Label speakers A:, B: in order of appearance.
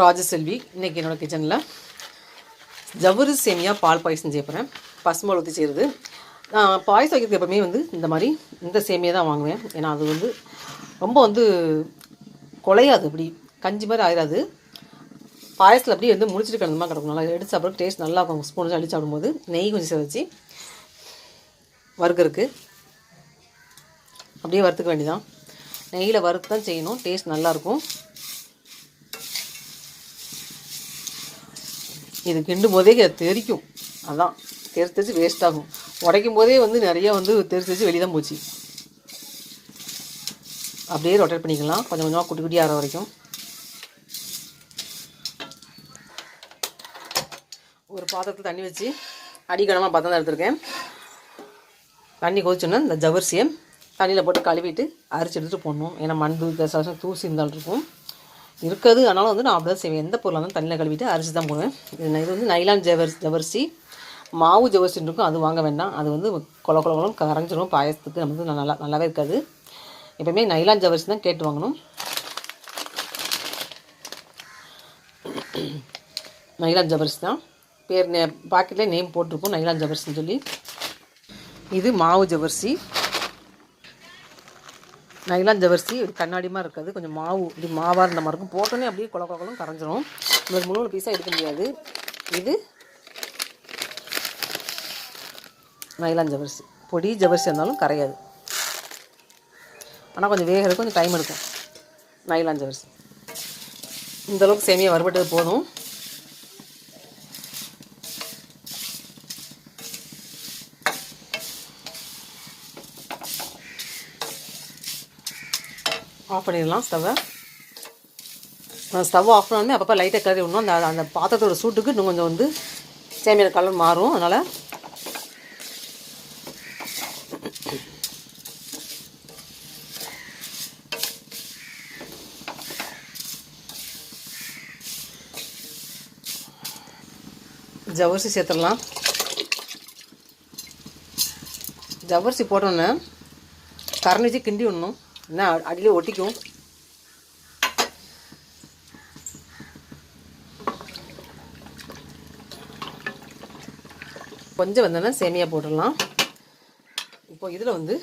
A: ராஜசெல்வி இன்றைக்கி என்னோட கிச்சனில் ஜவ்வரு சேமியா பால் பாயசம் செய்ய போகிறேன் பசுமால் ஊற்றி செய்கிறது நான் பாயசம் வைக்கிறதுக்கு எப்பவுமே வந்து இந்த மாதிரி இந்த சேமியா தான் வாங்குவேன். ஏன்னா அது வந்து ரொம்ப வந்து குலையாது அப்படி கஞ்சி மாதிரி ஆயிடாது பாயசத்தில் அப்படியே வந்து முடிச்சுட்டு கிடந்தமாக கிடக்கும். நல்லா எடுத்து சாப்பிட்ற டேஸ்ட் நல்லா இருக்கும். ஸ்பூன் வச்சு அடிச்சு சாப்பிடும்போது நெய் கொஞ்சம் சேர்த்து வறுக்கிறதுக்கு. அப்படியே வறுத்துக்க வேண்டியதான் நெய்யில் வறுத்து தான் செய்யணும். டேஸ்ட் நல்லாயிருக்கும் இது கிண்டும் போதே தெரிக்கும். அதான். தெரிச்சு தெரிச்சு வேஸ்ட் ஆகும். உடைக்கும் போதே வந்து நிறையா வந்து தெரிச்சு தெரிச்சு வெளியே தான் போச்சு. அப்படியே ரொட்டேட் பண்ணிக்கலாம். கொஞ்சம் கொஞ்சமாக குட்டி குட்டி ஆற வரைக்கும். ஒரு பாத்திரத்தில் தண்ணி வச்சு அடிக்கணமாக பார்த்தா தான் எடுத்திருக்கேன். தண்ணி கொதிச்சோன்னா இந்த ஜவர்சியை தண்ணியில் போட்டு கழுவிட்டு அரிச்சு எடுத்துகிட்டு போடணும். ஏன்னா மண் தூசி தூசி இருந்தாலும் இருக்கும். இருக்காது. அதனால் வந்து நான் அப்படி தான் செய்வேன். எந்த பொருளாக இருந்தாலும் தண்ணியில் கழுவிட்டு அரிசி தான் போடுவேன். இது வந்து நைலான் ஜவர் ஜவர்சி மாவு ஜவர்சின்னு இருக்கும். அது வாங்க வேண்டாம். அது வந்து கொல கொல கொலம் கரைஞ்சிரும். பாயசத்துக்கு நமக்கு நல்லா நல்லாவே இருக்காது. எப்பவுமே நைலான் ஜவர்சி தான் கேட்டு வாங்கணும். நைலான் ஜவர்சி தான். பேர் நே பாக்கெட்லேயே நேம் போட்டிருக்கோம். நைலான் ஜவர்சின்னு சொல்லி. இது மாவு ஜவர்சி. நைலான் ஜவர்சி கண்ணாடி மாதிரி இருக்காது. கொஞ்சம் மாவு இப்படி மாவாக இருந்த மாதிரி இருக்கும். போட்டோன்னே அப்படியே கொல குளம் கரைஞ்சிரும். உங்களுக்கு முழு பீஸாக எடுக்க முடியாது. இது நைலான் ஜவர்சி பொடி ஜவர்சி இருந்தாலும் கரையாது. ஆனால் கொஞ்சம் வேகிறதுக்கு கொஞ்சம் டைம் எடுக்கும். நைலான் ஜவர்சி இந்தளவுக்கு சேமியா வறுபட்டது போதும். ஆஃப் பண்ணிடலாம் ஸ்டவ்வை ஸ்டவ் ஆஃப் பண்ணாலுமே அப்பப்போ லைட்டாக கறி விடணும். அந்த அந்த பாத்திரத்தோட சூட்டுக்கு இன்னும் கொஞ்சம் வந்து சேமியோட கலர் மாறும். அதனால் ஜவரிசி சேர்த்துடலாம். ஜவரிசி போட்டோன்னே கரண்டி கிண்டி விடணும். என்ன அடியிலே ஒட்டிக்கும். கொஞ்சம் வந்தோன்னா சேமியா போட்டுடலாம். இப்போ இதில் வந்து